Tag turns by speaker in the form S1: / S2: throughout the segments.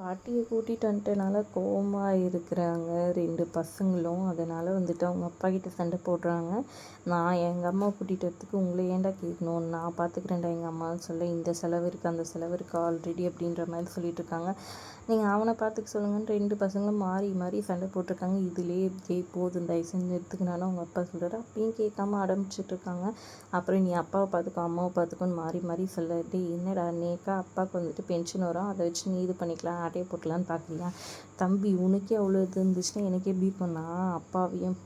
S1: பாட்டியை கூட்டிகிட்டு வந்துட்டனால கோபமாக இருக்கிறாங்க ரெண்டு பசங்களும். அதனால் வந்துட்டு அவங்க அப்பா கிட்ட சண்டை போடுறாங்க. நான் எங்கள் அம்மா கூட்டிகிட்டு வரத்துக்கு உங்களை ஏன்டா கேட்கணும் நான் பார்த்துக்கிறேன்டா எங்கள் அம்மான்னு சொல்ல இந்த செலவு இருக்குது அந்த செலவு இருக்குது ஆல்ரெடி அப்படின்ற மாதிரி சொல்லிட்டு இருக்காங்க. நீங்கள் அவனை பார்த்துக்க சொல்லுங்கன்னு ரெண்டு பசங்களும் மாறி மாறி சண்டை போட்டிருக்காங்க. இதுலேயே ஜெய் போதும் தயவு செஞ்சு எடுத்துக்கினாலும் அவங்க அப்பா சொல்கிறாரு அப்பயும் கேட்காம ஆரம்பிச்சிட்டு இருக்காங்க. அப்புறம் நீ அப்பாவை பார்த்துக்கோ அம்மாவை பார்த்துக்கோன்னு மாறி மாறி சொல்லிட்டு என்னடா நேக்கா அப்பாவுக்கு வந்துட்டு பென்ஷன் வரும். அதை வச்சு நீ இது பண்ணிக்கலாம். ஆட்டையை போட்டலான்னு பார்க்குறியா? தம்பி உனக்கே அவ்வளோ இது இருந்துச்சுன்னா எனக்கே எப்படி பண்ணா. அப்பாவையும்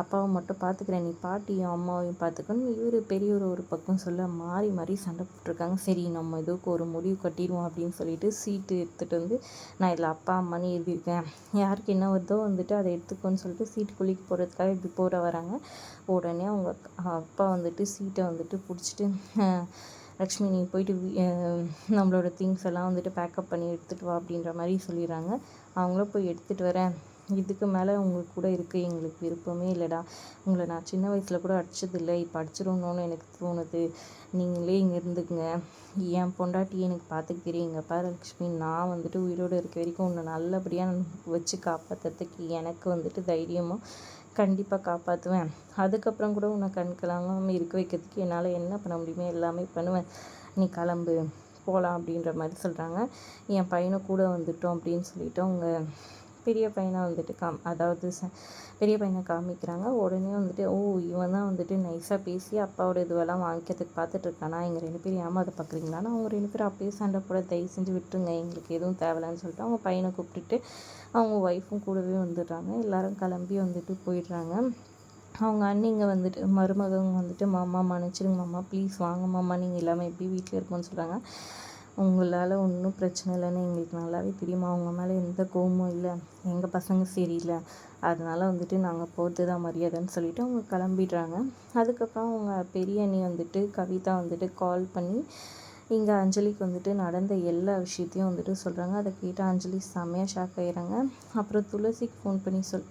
S1: அப்பாவை மட்டும் பார்த்துக்கிறேன். நீ பாட்டியும் அம்மாவையும் பார்த்துக்கணும். இவர் பெரியவர் ஒரு பக்கம் சொல்ல மாறி மாறி சண்டை போட்டிருக்காங்க. சரி நம்ம இதுக்கு ஒரு முடிவு கட்டிடுவோம் அப்படின்னு சொல்லிட்டு சீட்டு எடுத்துகிட்டு வந்து நான் இதில் அப்பா அம்மான்னு எழுதியிருக்கேன். யாருக்கு என்ன வருதோ வந்துட்டு அதை எடுத்துக்கோன்னு சொல்லிட்டு சீட்டு குளிக்க போகிறதுக்காக இப்படி போகிற வராங்க. உடனே அவங்க அப்பா வந்துட்டு சீட்டை வந்துட்டு பிடிச்சிட்டு லக்ஷ்மி நீ போயிட்டு நம்மளோட திங்ஸ் எல்லாம் வந்துட்டு பேக்கப் பண்ணி எடுத்துகிட்டு வா அப்படின்ற மாதிரி சொல்லிடுறாங்க. அவங்களும் போய் எடுத்துகிட்டு வரேன். இதுக்கு மேலே உங்களுக்கு கூட இருக்குது எங்களுக்கு விருப்பமே இல்லைடா. உங்களை நான் சின்ன வயசில் கூட அடித்ததில்ல இப்போ அடிச்சிடணும்னு எனக்கு தோணுது. நீங்களே இங்கே இருந்துக்குங்க. என் பொண்டாட்டி எனக்கு பார்த்துக்கிறீங்க பாரு லக்ஷ்மி. நான் வந்துட்டு உயிரோடு இருக்க வரைக்கும் உன்னை நல்லபடியாக வச்சு காப்பாற்றுறதுக்கு எனக்கு வந்துட்டு தைரியமும் கண்டிப்பாக காப்பாற்றுவேன் அதுக்கப்புறம் கூட உன்னை கண் இருக்க வைக்கிறதுக்கு என்னால் என்ன பண்ண முடியுமோ எல்லாமே பண்ணுவேன். நீ கிளம்பு போகலாம் அப்படின்ற மாதிரி சொல்கிறாங்க என் பையனை கூட வந்துட்டோம் அப்படின்னு சொல்லிவிட்டு அவங்க பெரிய பையனை வந்துட்டு காம் அதாவது ச பெரிய பையனை காமிக்கிறாங்க. உடனே வந்துட்டு ஓ இவன் தான் வந்துட்டு நைஸாக பேசி அப்பாவோட இதுவெல்லாம் வாங்கிக்கிறதுக்கு பார்த்துட்ருக்கானா எங்கள் ரெண்டு பேரும் ஏமாத பார்க்குறீங்களான்னு அவங்க ரெண்டு பேரும் அப்பயே சண்டை போட தயவு செஞ்சு விட்டுருங்க. எங்களுக்கு எதுவும் தேவையில்லன்னு சொல்லிட்டு அவங்க பையனை கூப்பிட்டுட்டு அவங்க ஒய்ஃபும் கூடவே வந்துடுறாங்க. எல்லோரும் கிளம்பி வந்துட்டு போயிடுறாங்க. அவங்க அண்ணிங்க வந்துட்டு மருமகங்க வந்துட்டு மாமா மன்னிச்சிடுங்க மாமா ப்ளீஸ் வாங்க மாமா. நீங்கள் எல்லாமே எப்படி வீட்டில் இருக்கோன்னு சொல்கிறாங்க உங்களால் ஒன்றும் பிரச்சனை இல்லைன்னு எங்களுக்கு நல்லாவே தெரியுமா? அவங்க மேலே எந்த கோவமும் இல்லை. எங்கள் பசங்க சரியில்லை. அதனால் வந்துட்டு நாங்கள் போகிறது தான் மரியாதைன்னு சொல்லிவிட்டு அவங்க கிளம்பிடுறாங்க. அதுக்கப்புறம் அவங்க பெரிய அண்ணி வந்துட்டு கவிதா வந்துட்டு கால் பண்ணி இங்கே அஞ்சலிக்கு வந்துட்டு நடந்த எல்லா விஷயத்தையும் வந்துட்டு சொல்கிறாங்க அதை கேட்டால் அஞ்சலி செம்மையாக ஷாக் ஆகிடுறாங்க அப்புறம் துளசிக்கு ஃபோன் பண்ணி சொல்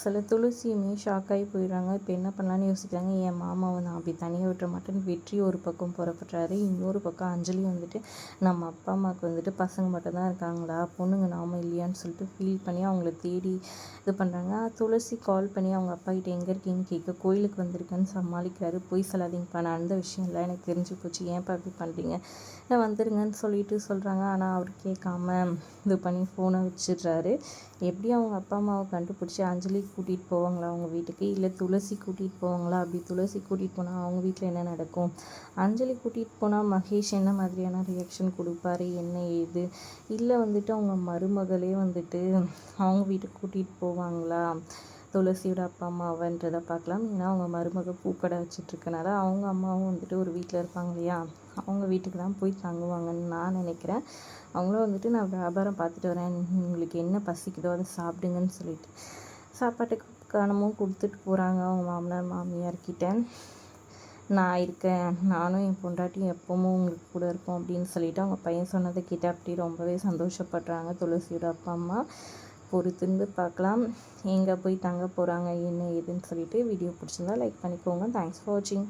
S1: சில துளசியுமே ஷாக்காகி போயிடுறாங்க. இப்போ என்ன பண்ணலான்னு யோசிக்கிறாங்க. என் மாமாவை நான் அப்படி தனியாக விட்டுற மாட்டேன்னு வெற்றி ஒரு பக்கம் புறப்படுறாரு. இன்னொரு பக்கம் அஞ்சலி வந்துட்டு நம்ம அப்பா அம்மாவுக்கு வந்துட்டு பசங்க மட்டும்தான் இருக்காங்களா? பொண்ணுங்க நாம இல்லையான்னு சொல்லிட்டு ஃபீல் பண்ணி அவங்கள தேடி இது பண்ணுறாங்க துளசி கால் பண்ணி அவங்க அப்பா கிட்ட எங்கே இருக்கீங்கன்னு கேட்க கோயிலுக்கு வந்திருக்கேன்னு சமாளிக்கிறாரு. பொய் சொல்லாதீங்கப்பா நான் அந்த விஷயம்லாம் எனக்கு தெரிஞ்சு போச்சு. ஏன்ப்பா இப்படி பண்ணுறீங்க வந்துருங்கன்னு சொல்லிட்டு சொல்கிறாங்க ஆனால் அவர் கேட்காம இது பண்ணி ஃபோனை வச்சிடுறாரு. எப்படி அவங்க அப்பா அம்மாவை கண்டுபிடிச்சி அஞ்சலி கூட்டிகிட்டு போவாங்களா அவங்க வீட்டுக்கு? இல்லை துளசி கூட்டிகிட்டு போவாங்களா? அப்படி துளசி கூட்டிகிட்டு போனால் அவங்க வீட்டில் என்ன நடக்கும்? அஞ்சலி கூட்டிகிட்டு போனால் மகேஷ் என்ன மாதிரியான ரியாக்ஷன் கொடுப்பாரு? என்ன ஏது? இல்லை வந்துட்டு அவங்க மருமகளே வந்துட்டு அவங்க வீட்டுக்கு கூட்டிகிட்டு போவாங்களா? துளசியோட அப்பா அம்மாவன்றதை பார்க்கலாம். ஏன்னா அவங்க மருமக பூக்கடை வச்சுட்ருக்கனால அவங்க அம்மாவும் வந்துட்டு ஒரு வீட்டில் இருப்பாங்க இல்லையா? அவங்க வீட்டுக்கு தான் போய் தங்குவாங்கன்னு நான் நினைக்கிறேன். அவங்களும் வந்துட்டு நான் வியாபாரம் பார்த்துட்டு வரேன். உங்களுக்கு என்ன பசிக்குதோ அதை சாப்பிடுங்கன்னு சொல்லிட்டு. சாப்பாட்டுக்கு கணமும் கொடுத்துட்டு போகிறாங்க அவங்க மாமனார் மாமியார்கிட்ட. நான் இருக்கேன். நானும் என் பொண்டாட்டியும் எப்பவும் உங்களுக்கு கூட இருப்போம் அப்படின்னு சொல்லிவிட்டு அவங்க பையன் சொன்னதை கேட்டு அப்படி ரொம்பவே சந்தோஷப்படுறாங்க துளசியோட அப்பா அம்மா. பொறுத்துருந்து பார்க்கலாம். எங்கே போய் தங்க போகிறாங்க என்ன ஏதுன்னு சொல்லிவிட்டு வீடியோ பிடிச்சிருந்தா லைக் பண்ணிக்கோங்க. தேங்க்ஸ் ஃபார் வாட்சிங்